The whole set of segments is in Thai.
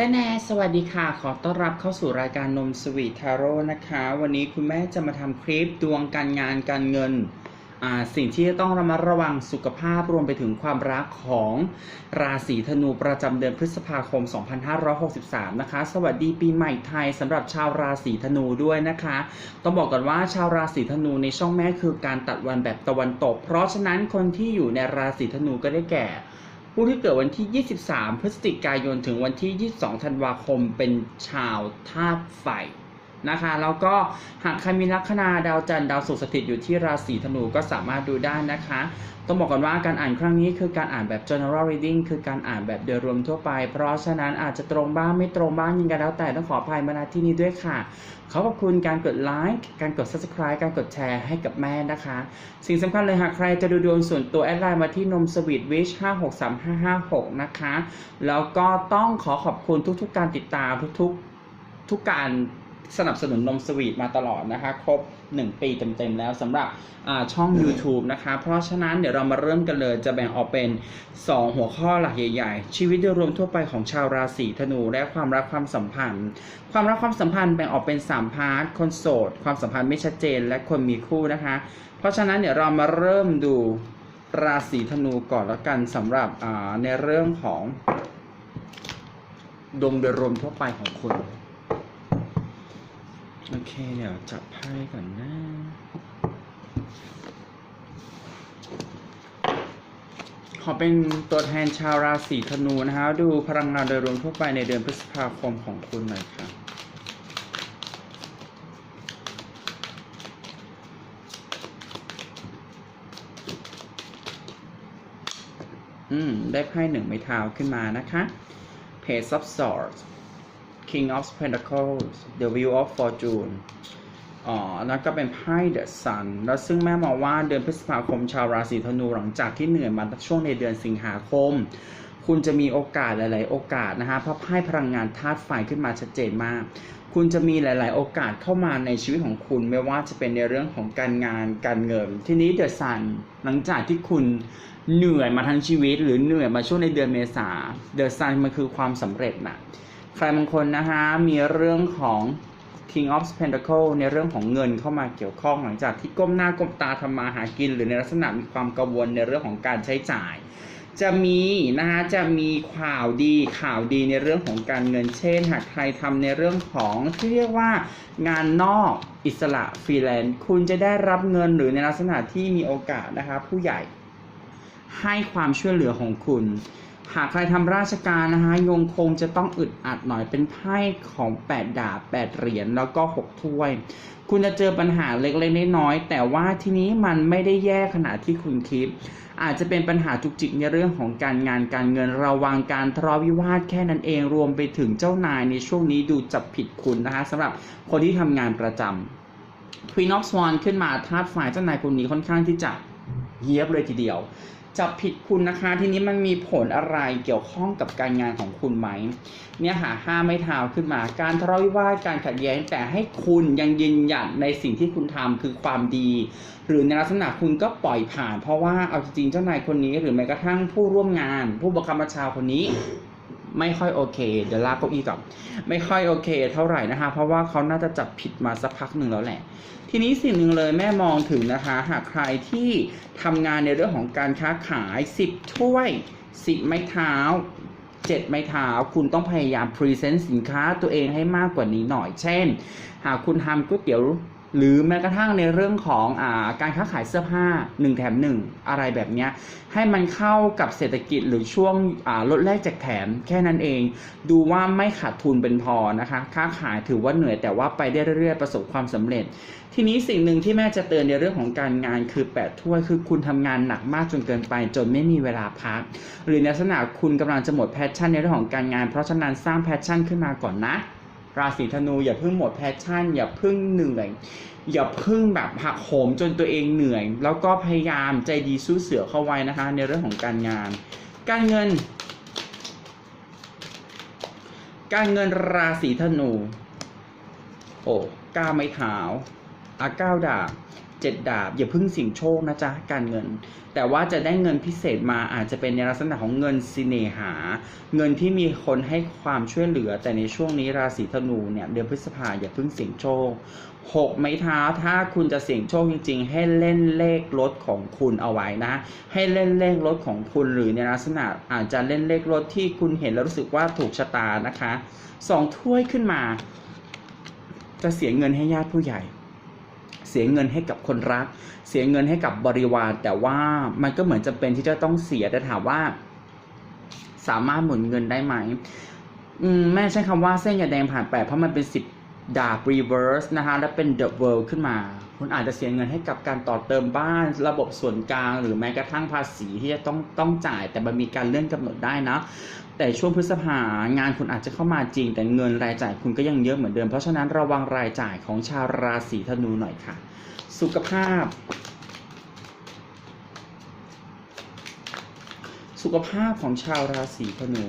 แต่แนสวัสดีค่ะ ขอต้อนรับเข้าสู่รายการนมสวีททาโร่นะคะ วันนี้คุณแม่จะมาทำคลิปดวงการงานการเงิน สิ่งที่จะต้องระมัดระวังสุขภาพรวมไปถึงความรักของราศีธนูประจำเดือนพฤษภาคม 2563 นะคะ สวัสดีปีใหม่ไทยสำหรับชาวราศีธนูด้วยนะคะ ต้องบอกก่อนว่าชาวราศีธนูในช่องแม่คือการตัดวันแบบตะวันตก เพราะฉะนั้นคนที่อยู่ในราศีธนูก็ได้แก่ ผู้ที่เกิดวันที่ 23 พฤศจิกายนถึงวันที่ 22 ธันวาคมเป็นชาวธาตุไฟนะคะแล้วก็หากใครมีลัคนาดาวจันทร์ดาวศุกร์สถิตอยู่ที่ราศีธนูก็สามารถดูได้นะคะ ต้องบอกก่อนว่าการอ่านครั้งนี้คือการอ่านแบบ general reading คือการอ่านแบบโดยรวมทั่วไป เพราะฉะนั้นอาจจะตรงบ้างไม่ตรงบ้างยังไงแล้วแต่ต้องขออภัยมาณที่นี้ด้วยค่ะ ขอขอบคุณการกดไลค์การกด subscribe การกดแชร์ให้กับแม่นะคะ สิ่งสำคัญเลยหากใครจะดูดวงส่วนตัวแอดไลน์มาที่นมสวีทวิช563556 นะคะ แล้วก็ต้องขอขอบคุณทุกๆ การติดตามทุกๆ ทุกการ สนับสนุนนมสวีทมาตลอดนะคะ ครบ 1 ปีเต็มๆแล้วสำหรับอ่าช่อง YouTube นะคะ เพราะฉะนั้นเดี๋ยวเรามาเริ่มกันเลยจะแบ่งออกเป็น 2 หัวข้อหลักใหญ่ๆ ชีวิตโดยรวมทั่วไปของชาวราศีธนูและความรักความสัมพันธ์ ความรักความสัมพันธ์แบ่งออกเป็น 3 พาร์ทคนโสด ความสัมพันธ์ไม่ชัดเจนและคนมีคู่นะคะ เพราะฉะนั้นเดี๋ยวเรามาเริ่มดูราศีธนูก่อนแล้วกันสำหรับอ่าในเรื่องของดวงโดยรวมทั่วไปของคุณ โอเค เดี๋ยวจับไพ่ก่อนนะขอเป็นตัวแทนชาวราศีธนูนะคะ ดูพลังงานโดยรวมทั่วไปในเดือนพฤษภาคมของคุณหน่อยค่ะอืม ได้ไพ่หนึ่งไม้เท้าขึ้นมานะคะ Page of Swords King of Pentacles The Wheel of Fortune อ๋อแล้วก็เป็นไพ่ The Sun แล้วซึ่งแม่มองว่าเดือนพฤษภาคมชาวราศีธนูหลังจากที่เหนื่อยมาช่วงในเดือนสิงหาคม คุณจะมีโอกาสหลาย ๆ โอกาสนะคะเพราะไพ่พลังงานธาตุไฟขึ้นมาชัดเจนมากคุณจะมีหลาย ๆ โอกาสเข้ามาในชีวิตของคุณ ไม่ว่าจะเป็นในเรื่องของการงานการเงิน ทีนี้ The Sun หลังจากที่คุณเหนื่อยมาทั้งชีวิต หรือเหนื่อยมาช่วงในเดือนเมษา The Sun มันคือความสำเร็จนะ ใครบางคนนะคะมีเรื่องของ King of Pentacle ในเรื่องของเงินเข้ามาเกี่ยวข้องหลังจากที่ก้มหน้าก้มตาทำมาหากิน หรือในลักษณะมีความกังวลในเรื่องของการใช้จ่าย จะมีนะคะจะมีข่าวดีข่าวดีในเรื่องของการเงินเช่น หากใครทำในเรื่องของที่เรียกว่างานนอกอิสระฟรีแลนซ์คุณจะได้รับเงินหรือในลักษณะที่มีโอกาสนะคะผู้ใหญ่ให้ความช่วยเหลือของคุณ หากใครทำราชการนะคะยงคงจะต้องอึดอัดหน่อยเป็นไพ่ของ 8 ดาบ 8 เหรียญแล้วก็ 6 ถ้วย คุณจะเจอปัญหาเล็กๆน้อยๆแต่ว่าทีนี้มันไม่ได้แย่ขนาดที่คุณคิด อาจจะเป็นปัญหาจุกจิกในเรื่องของการงานการเงินระวังการทะเลาะวิวาทแค่นั้นเองรวมไปถึงเจ้านายในช่วงนี้ดูจับผิดคุณนะคะสำหรับคนที่ทำงานประจำ Queen of Swan ขึ้นมาธาตุฝ่ายเจ้านายคนนี้ค่อนข้างที่จะเยียบเลยทีเดียว จับผิดคุณนะคะ ทีนี้มันมีผลอะไรเกี่ยวข้องกับการงานของคุณไหม เนี่ยหาห้าไม่เท้าขึ้นมา การทะเลาะวิวาทการขัดแย้งแต่ให้คุณยังยืนหยัดในสิ่งที่คุณทำคือความดี หรือในลักษณะคุณก็ปล่อยผ่าน เพราะว่าเอาจริงเจ้านายคนนี้หรือแม้กระทั่งผู้ร่วมงาน ผู้บังคับบัญชาคนนี้ ไม่ค่อยโอเค เดี๋ยวลากเก้าอี้ก่อนไม่ค่อยโอเค เท่าไหร่นะคะ เพราะว่าเขาน่าจะจับผิดมาสักพักหนึ่งแล้วแหละ ทีนี้สิ่งหนึ่งเลยแม่มองถึงนะคะ หากใครที่ทำงานในเรื่องของการค้าขาย 10 ถ้วย 10 ไม้เท้า 7 ไม้เท้า คุณต้องพยายามพรีเซนต์สินค้าตัวเองให้มากกว่านี้หน่อย เช่น หากคุณทำก๋วยเตี๋ยว หรือแม้กระทั่งในเรื่องของอาการค้าขายเสื้อผ้า 1 แถม 1 อะไรแบบนี้ให้มันเข้ากับเศรษฐกิจหรือช่วงลดแลกแจกแถมแค่นั้นเอง ดูว่าไม่ขาดทุนเป็นพอนะคะ ค้าขายถือว่าเหนื่อยแต่ว่าไปได้เรื่อยๆประสบความสำเร็จ ทีนี้สิ่งหนึ่งที่แม่จะเตือนในเรื่องของการงานคือแปดถ้วยคือคุณทำงานหนักมากจนเกินไป จนไม่มีเวลาพัก หรือในลักษณะคุณกำลังจะหมดแพชชั่นในเรื่องของการงาน เพราะฉะนั้นสร้างแพชชั่นขึ้นมาก่อนนะ ราศีธนูอย่าเพิ่งหมดแพชชั่น อย่าเพิ่งเหนื่อย อย่าเพิ่งแบบหักโหมจนตัวเองเหนื่อย แล้วก็พยายามใจดีสู้เสือเข้าไว้นะคะ ในเรื่องของการงาน การเงิน การเงินราศีธนู โอ้ก้าวไม้เท้าอาก้าวดาบเจ็ดดาบ อย่าพึ่งเสิ่ยงโชคนะจ๊ะ การเงิน แต่ว่าจะได้เงินพิเศษมาอาจจะเป็นในลักษณะของเงินสิเนหา เงินที่มีคนให้ความช่วยเหลือ แต่ในช่วงนี้ราศีธนูเนี่ยเดือนพฤษภาอย่าเพิ่งเสี่ยงโชคหกไม้เท้าถ้าคุณจะเสี่ยงโชคจริง ๆ ให้เล่นเลขรถของคุณเอาไว้นะ ให้เล่นเลขรถของคุณหรือในลักษณะอาจจะเล่นเลขรถที่คุณเห็นแล้วรู้สึกว่าถูกชะตานะคะสองถ้วยขึ้นมา จะเสียเงินให้ญาติผู้ใหญ่ เสียเงินให้กับคนรัก เสียเงินให้กับบริวาร แต่ว่ามันก็เหมือนจะเป็นที่จะต้องเสียแต่ถามว่า สามารถหมุนเงินได้ไหมอืมแม่ใช้คำว่าเส้นยาแดงผ่านแปดเพราะมันเป็นสิบดาบรีเวิร์สนะคะ และเป็นเดอะเวิลด์ขึ้นมา คุณอาจจะเสียเงินให้กับการต่อเติมบ้านระบบส่วนกลาง หรือแม้กระทั่งภาษีที่จะต้องต้องจ่าย แต่มันมีการเลื่อนกำหนดได้นะ แต่ช่วงพฤษภางานคุณอาจจะเข้ามาจริง แต่เงินรายจ่ายคุณก็ยังเยอะเหมือนเดิม เพราะฉะนั้นระวังรายจ่ายของชาวราศีธนูหน่อยค่ะ สุขภาพสุขภาพของชาวราศีธนู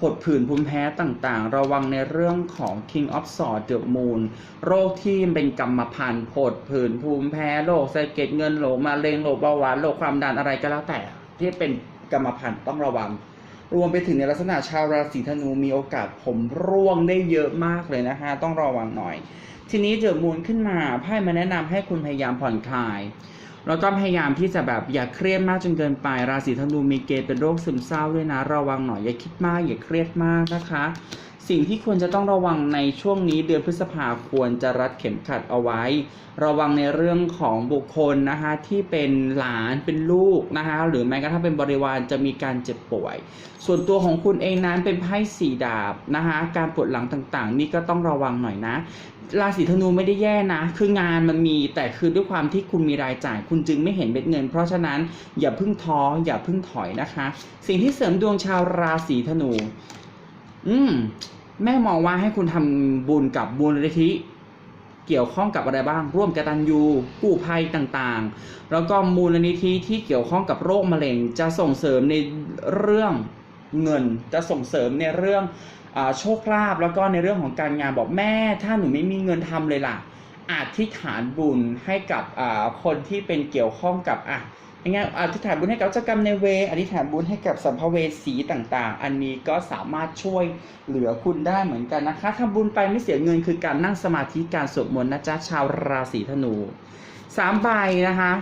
ผดผื่นภูมิแพ้ต่างๆ ระวังในเรื่องของ King of Swords The Moon โรคที่เป็นกรรมพันธุ์ผดผื่นภูมิแพ้โรคสะเก็ดเงินโรคมะเร็งโรคเบาหวานโรคความดันอะไรก็แล้วแต่ ที่เป็นกรรมพันธุ์ต้องระวัง รวมไปถึงในลักษณะชาวราศีธนูมีโอกาสผมร่วงได้เยอะมากเลยนะคะ ต้องระวังหน่อย ทีนี้เจอมูลขึ้นมาไพ่มาแนะนำให้คุณพยายามผ่อนคลาย แล้วก็พยายามที่จะแบบอย่าเครียดมากจนเกินไป ราศีธนูมีเกณฑ์เป็นโรคซึมเศร้าด้วยนะ ระวังหน่อยอย่าคิดมากอย่าเครียดมากนะคะ สิ่งที่ควรจะต้องระวังในช่วงนี้เดือนพฤษภาควรจะรัดเข็มขัดเอาไว้ ระวังในเรื่องของบุคคลนะคะที่เป็นหลานเป็นลูกนะคะหรือแม้กระทั่งเป็นบริวารจะมีการเจ็บป่วย ส่วนตัวของคุณเองนั้นเป็นไพ่สี่ดาบนะคะการปวดหลังต่างๆ นี่ก็ต้องระวังหน่อยนะ ราศีธนูไม่ได้แย่นะ คืองานมันมีแต่คือด้วยความที่คุณมีรายจ่าย คุณจึงไม่เห็นเม็ดเงิน เพราะฉะนั้นอย่าเพิ่งท้ออย่าเพิ่งถอยนะคะ สิ่งที่เสริมดวงชาวราศีธนู อืม แม่มองว่าให้คุณทำบุญกับบุญนิธิเกี่ยวข้องกับอะไรบ้าง ร่วมกตัญญูกู้ภัยต่างๆ แล้วก็มูลนิธิที่เกี่ยวข้องกับโรคมะเร็ง จะส่งเสริมในเรื่องเงิน จะส่งเสริมในเรื่อง โชคลาภแล้วก็ในเรื่องของการงานบอกแม่ถ้าหนูไม่มีเงินทำเลยล่ะอาธิษฐานบุญให้กับคนที่เป็นเกี่ยวข้องกับอะย่างเงี้ยอธิษฐานบุญให้กับเจ้ากรรมในเวอธิษฐานบุญให้กับสัมภเวสีต่างๆ อันนี้ก็สามารถช่วยเหลือคุณได้เหมือนกันนะคะทำบุญไปไม่เสียเงินคือการนั่งสมาธิการสวดมนต์นะจ๊ะชาวราศีธนูสามใบนะคะ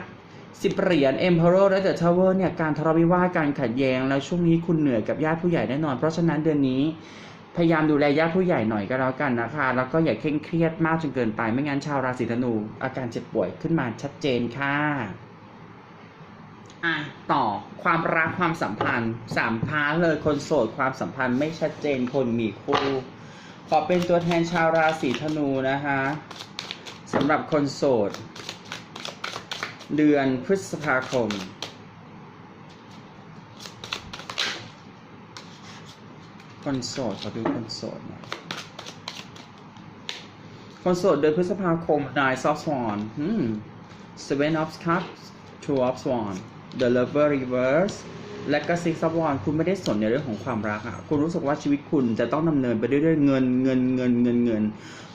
สิบเหรียญ Emperor และ The Tower เนี่ยการทะเลาะวิวาทการขัดแย้งแล้วช่วงนี้คุณเหนื่อยกับญาติผู้ใหญ่แน่นอน เพราะฉะนั้นเดือนนี้ พยายามดูแลญาติผู้ใหญ่หน่อยก็แล้วกันนะคะ แล้วก็อย่าเคร่งเครียดมากจนเกินไป ไม่งั้นชาวราศีธนู อาการเจ็บป่วยขึ้นมาชัดเจนค่ะอะต่อความรักความสัมพันธ์สามพาร์เลยคนโสดความสัมพันธ์ไม่ชัดเจนคนมีคู่ขอเป็นตัวแทนชาวราศีธนูนะคะสำหรับคนโสด เดือนพฤษภาคม คนโสดขอดูคนโสดหน่อยคนโสดเดือนพฤษภาคม Nine of Swan อืม Seven of Cups Two of Swan The Lover Reverse และก็ Six of Wands คุณไม่ได้สนในเรื่องของความรักอะคุณรู้สึกว่าชีวิตคุณจะต้องดำเนินไปเรื่อยๆเงินเงินเงินเงินเงิน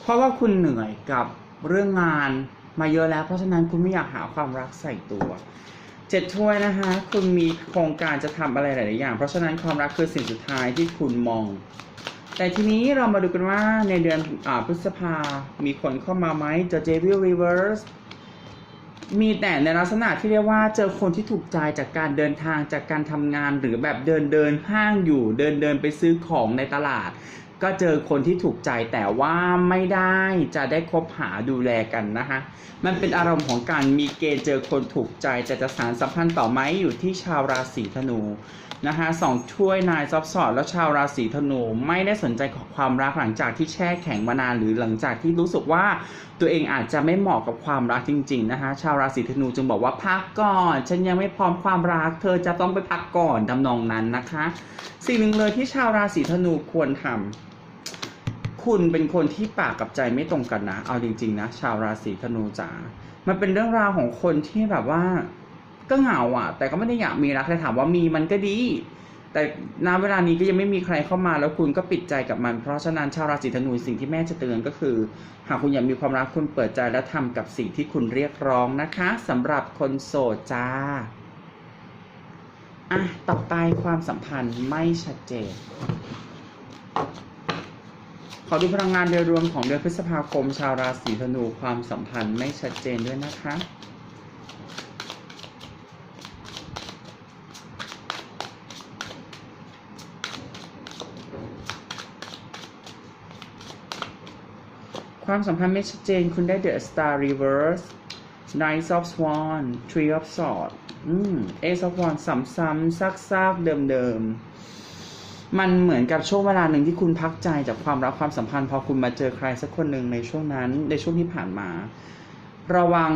เพราะว่าคุณเหนื่อยกับเรื่องงานมาเยอะแล้ว เพราะฉะนั้นคุณไม่อยากหาความรักใส่ตัว เจ็ดถ้วยนะคะ คุณมีโครงการจะทำอะไรหลาย ๆ อย่าง เพราะฉะนั้นความรักคือสิ่งสุดท้ายที่คุณมอง แต่ทีนี้เรามาดูกันว่าในเดือนอพฤษภา มีคนเข้ามาไหมเจอ Devil Reverse มีแต่ในลักษณะที่เรียกว่าเจอคนที่ถูกใจจากการเดินทางจากการทำงานหรือแบบเดินเดินห้างอยู่เดินเดินไปซื้อของในตลาด ก็เจอคนที่ถูกใจแต่ว่าไม่ได้จะได้คบหาดูแลกันนะคะมันเป็นอารมณ์ของการมีเกณฑ์เจอคนถูกใจแต่จะสารสัมพันธ์ต่อไหมอยู่ที่ชาวราศีธนูนะคะสองช่วยนายซอบสอดแล้วชาวราศีธนูไม่ได้สนใจของความรักหลังจากที่แช่แข็งมานานหรือหลังจากที่รู้สึกว่าตัวเองอาจจะไม่เหมาะกับความรักจริง ๆนะคะ ชาวราศีธนูจึงบอกว่าพักก่อน ฉันยังไม่พร้อมความรัก เธอจะต้องไปพักก่อนทำนองนั้นนะคะ สิ่งหนึ่งเลยที่ชาวราศีธนูควรทำ คุณเป็นคนที่ปากกับใจไม่ตรงกันนะ เอาจริง ๆ นะ ชาวราศีธนูจ๋า มันเป็นเรื่องราวของคนที่แบบว่า ก็เหงาอะ แต่ก็ไม่ได้อยากมีรักแต่ถามว่ามีมันก็ดี แต่ณเวลานี้ก็ยังไม่มีใครเข้ามาแล้วคุณก็ปิดใจกับมัน เพราะฉะนั้นชาวราศีธนูสิ่งที่แม่จะเตือนก็คือ หากคุณอยากมีความรักคุณเปิดใจและทำกับสิ่งที่คุณเรียกร้องนะคะสำหรับคนโสดจ้าอะต่อไปความสัมพันธ์ไม่ชัดเจน ขอดูพลังงานโดยรวมของเดือนพฤษภาคม ชาวราศีธนูความสัมพันธ์ไม่ชัดเจนด้วยนะคะความสัมพันธ์ไม่ชัดเจนคุณได้ The Star Reverse Knight of Swan Three of Swords อืม Ace of Wands ซ้ำๆซากๆ เดิมๆ มันเหมือนกับช่วงเวลาหนึ่งที่คุณพักใจจากความรักความสัมพันธ์ พอคุณมาเจอใครสักคนหนึ่งในช่วงนั้น ในช่วงที่ผ่านมา ระวัง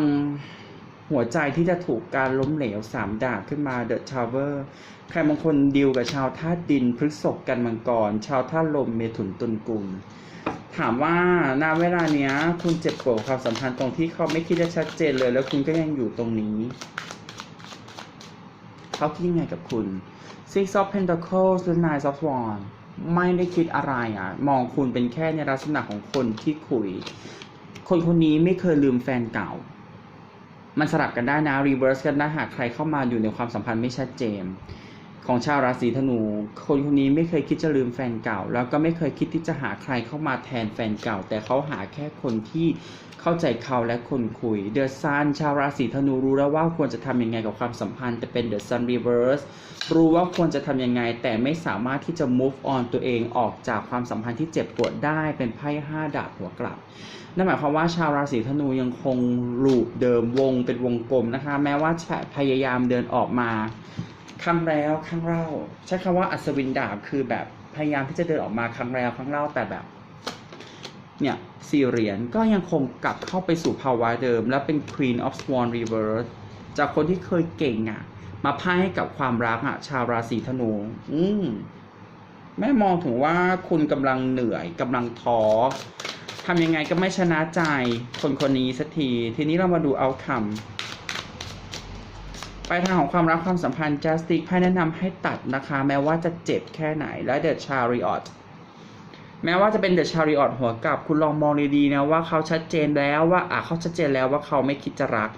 หัวใจที่จะถูกการล้มเหลวสามดาบขึ้นมา The Tower ใครบางคนดิวกับชาวธาตุดินพฤกษภกันมังกร ชาวธาตุลมเมถุนตุลกุมถามว่าณเวลาเนี้ย คุณเจ็บปวดความสัมพันธ์ตรงที่เขาไม่คิดจะชัดเจนเลย แล้วคุณก็ยังอยู่ตรงนี้ เขาคิดยังไงกับคุณ Six of Pentacles หรือ Nine of Wands ไม่ได้คิดอะไรอะ มองคุณเป็นแค่ในลักษณะของคนที่คุย คนคนนี้ไม่เคยลืมแฟนเก่า มันสลับกันได้นะ reverse กันได้หากใครเข้ามาอยู่ในความสัมพันธ์ไม่ชัดเจน ของชาวราศีธนู คนคนนี้ไม่เคยคิดจะลืมแฟนเก่า แล้วก็ไม่เคยคิดที่จะหาใครเข้ามาแทนแฟนเก่า แต่เขาหาแค่คนที่เข้าใจเขาและคนคุย The Sun ชาวราศีธนูรู้แล้วว่าควรจะทำยังไงกับความสัมพันธ์แต่เป็น The Sun Reverse รู้ว่าควรจะทำยังไง แต่ไม่สามารถที่จะ move on ตัวเองออกจากความสัมพันธ์ที่เจ็บปวดได้เป็นไพ่ห้าดาบหัวกลับนั่นหมายความว่าชาวราศีธนูยังคงลูปเดิมวงเป็นวงกลมนะคะ แม้ว่าจะพยายามเดินออกมา ครั้งแล้วครั้งเล่า ใช้คำว่าอัศวินดาบคือแบบพยายามที่จะเดินออกมาครั้งแล้วครั้งเล่าแต่แบบ เนี่ยสี่เหรียญก็ยังคงกลับเข้าไปสู่ภาวะเดิม และเป็น Queen of Swan Reverse จากคนที่เคยเก่งอะ มาพ่ายให้กับความรักอะ ชาวราศีธนู อืมแม่มองถึงว่าคุณกำลังเหนื่อยกำลังท้อทำยังไงก็ไม่ชนะใจ คนคนนี้สักที ทีนี้เรามาดูเอาคำ ไปทางของความรักความสัมพันธ์ Justice ไพ่แนะนำให้ตัดนะคะ แม้ว่าจะเจ็บแค่ไหนและ The Chariot แม้ว่าจะเป็นเดอะชาริออตหัวกลับ คุณลองมองดีๆนะว่าเขาชัดเจนแล้วว่าอะเขาชัดเจนแล้วว่าเขาไม่คิดจะรัก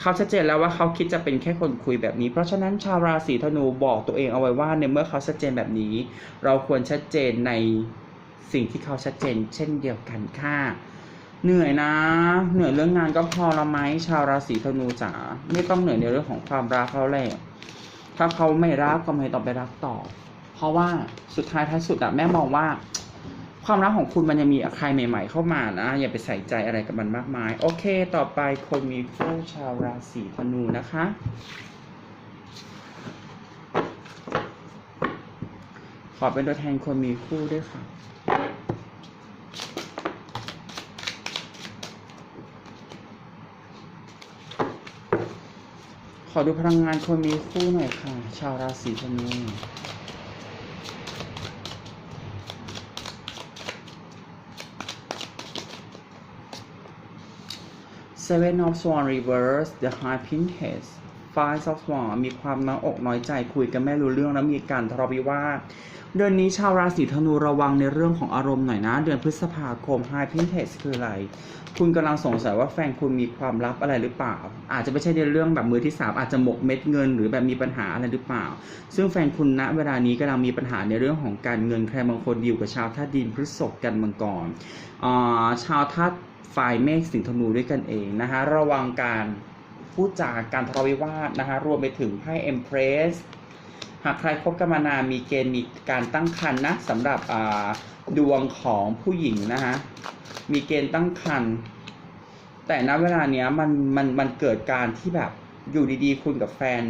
เขาชัดเจนแล้วว่าเขาคิดจะเป็นแค่คนคุยแบบนี้ เพราะฉะนั้นชาวราศีธนูบอกตัวเองเอาไว้ว่าในเมื่อเขาชัดเจนแบบนี้ เราควรชัดเจนในสิ่งที่เขาชัดเจน เช่นเดียวกันค่ะ เหนื่อยนะ เหนื่อยเรื่องงานก็พอละไหมชาวราศีธนูจ๋าไม่ต้องเหนื่อยในเรื่องของความรักเขาแหละถ้าเขาไม่รักก็ไม่ต้องไปรักต่อ เพราะว่าสุดท้ายท้ายสุดอะแม่มองว่า ความรักของคุณมันยังมีใครใหม่ ๆ เข้ามานะอย่าไปใส่ใจอะไรกับมันมากมาย โอเค ต่อไปคนมีคู่ชาวราศีธนูนะคะขอเป็นตัวแทนคนมีคู่ด้วยค่ะ อดูพลังงานคนมีคู่หน่อยค่ะ ชาวราศีธนู Seven of Swan Reverse The High Princess Five of Swan มีความน้อยอกน้อยใจคุยกันไม่รู้เรื่องแล้วมีการทะเลาะวิวาทเดือนนี้ชาวราศีธนูระวังในเรื่องของอารมณ์หน่อยนะ เดือนพฤษภาคม High Princess คืออะไร คุณกำลังสงสัยว่าแฟนคุณมีความลับอะไรหรือเปล่า อาจจะไม่ใช่ในเรื่องแบบมือที่สามอาจจะหมกเม็ดเงิน หรือแบบมีปัญหาอะไรหรือเปล่า ซึ่งแฟนคุณณเวลานี้กำลังมีปัญหาในเรื่องของการเงินใครบางคนดีลกับชาวธาตุดินพฤษภกันมังกรอ่าชาวธาตุไฟเมฆสิงห์ธนูด้วยกันเองนะคะระวังการพูดจากการทะเลาะวิวาทนะคะรวมไปถึงไพ่ Empress หากใครคบกันมานานมีเกณฑ์มีการตั้งครรภ์นะสำหรับดวงของผู้หญิงนะคะมีเกณฑ์ตั้งครรภ์แต่ณเวลาเนี้ยมันมันมันเกิดการที่แบบอยู่ดีๆ คุณกับแฟน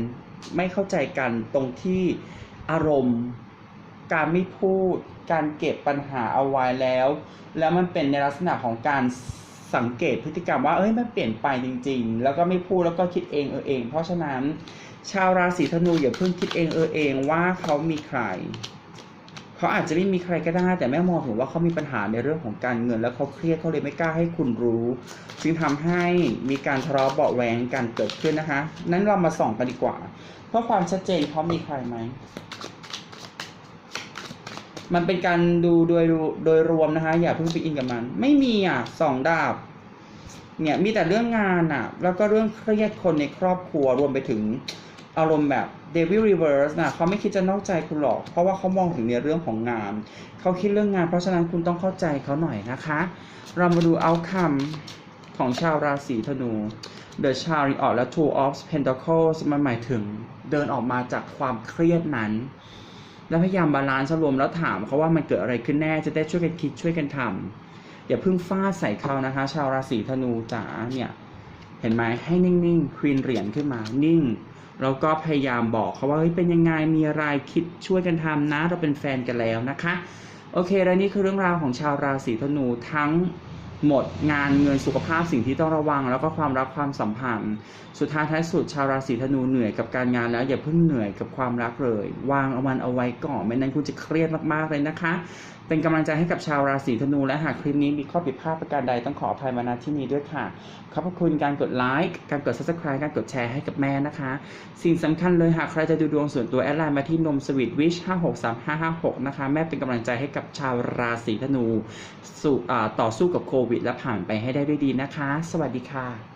ไม่เข้าใจกันตรงที่อารมณ์ การไม่พูด การเก็บปัญหาเอาไว้แล้ว แล้วมันเป็นในลักษณะของการสังเกตพฤติกรรมว่าเอ้ยมันเปลี่ยนไปจริง ๆ แล้วก็ไม่พูดแล้วก็คิดเองเออเอง เพราะฉะนั้น ชาวราศีธนูอย่าเพิ่งคิดเองเออเองว่าเขามีใคร เขาอาจจะไม่มีใครก็ได้ แต่แม่มองถึงว่าเขามีปัญหาในเรื่องของการเงิน แล้วเขาเครียดเขาเลยไม่กล้าให้คุณรู้ จึงทำให้มีการทะเลาะเบาะแวงกันเกิดขึ้นนะคะ นั้นเรามาส่องกันดีกว่า เพื่อความชัดเจนเขามีใครไหมมันเป็นการดูโดยโดยรวมนะคะ อย่าเพิ่งไปอินกับมัน ไม่มีอะสองดาบ เนี่ยมีแต่เรื่องงานอะ แล้วก็เรื่องเครียดคนในครอบครัวรวมไปถึง อารมณ์แบบ Devil Reverse นะเขาไม่คิดจะนอกใจคุณหรอก เพราะว่าเขามองถึงในเรื่องของงาน เขาคิดเรื่องงาน เพราะฉะนั้นคุณต้องเข้าใจเขาหน่อยนะคะ เรามาดูเอาคำของชาวราศีธนู The Chariot และ Two of Pentacles มันหมายถึงเดินออกมาจากความเครียดนั้น แล้วพยายามบาลานซ์รวมแล้วถามเขาว่ามันเกิดอะไรขึ้นแน่จะได้ช่วยกันคิดช่วยกันทำอย่าเพิ่งฟาดใส่เขานะคะ ชาวราศีธนูจ๋าเนี่ยเห็นไหมให้นิ่งๆควีนเหรียญขึ้นมานิ่ง แล้วก็พยายามบอกเขาว่าเฮ้ยเป็นยังไงมีอะไรคิดช่วยกันทำนะเราเป็นแฟนกันแล้วนะคะ โอเค และนี่คือเรื่องราวของชาวราศีธนูทั้งหมดงานเงินสุขภาพสิ่งที่ต้องระวัง แล้วก็ความรักความสัมพันธ์ สุดท้ายท้ายสุดชาวราศีธนูเหนื่อยกับการงานแล้วอย่าเพิ่งเหนื่อยกับความรักเลย วางเอามันเอาไว้ก่อนไม่นั้นคุณจะเครียดมากๆเลยนะคะ เป็นกำลังใจให้กับชาวราศีธนูและหากคลิปนี้มีข้อผิดพลาดประการใดต้องขออภัยมาณที่นี้ด้วยค่ะ ขอบพระคุณการกดไลค์การกด subscribe การกดแชร์ให้กับแม่นะคะ สิ่งสำคัญเลยหากใครจะดูดวงส่วนตัวแอดไลน์มาที่นมสวีทวิช563556 นะคะ แม่เป็นกำลังใจให้กับชาวราศีธนูต่อสู้กับโควิด และผ่านไปให้ได้ด้วยดีนะคะ สวัสดีค่ะ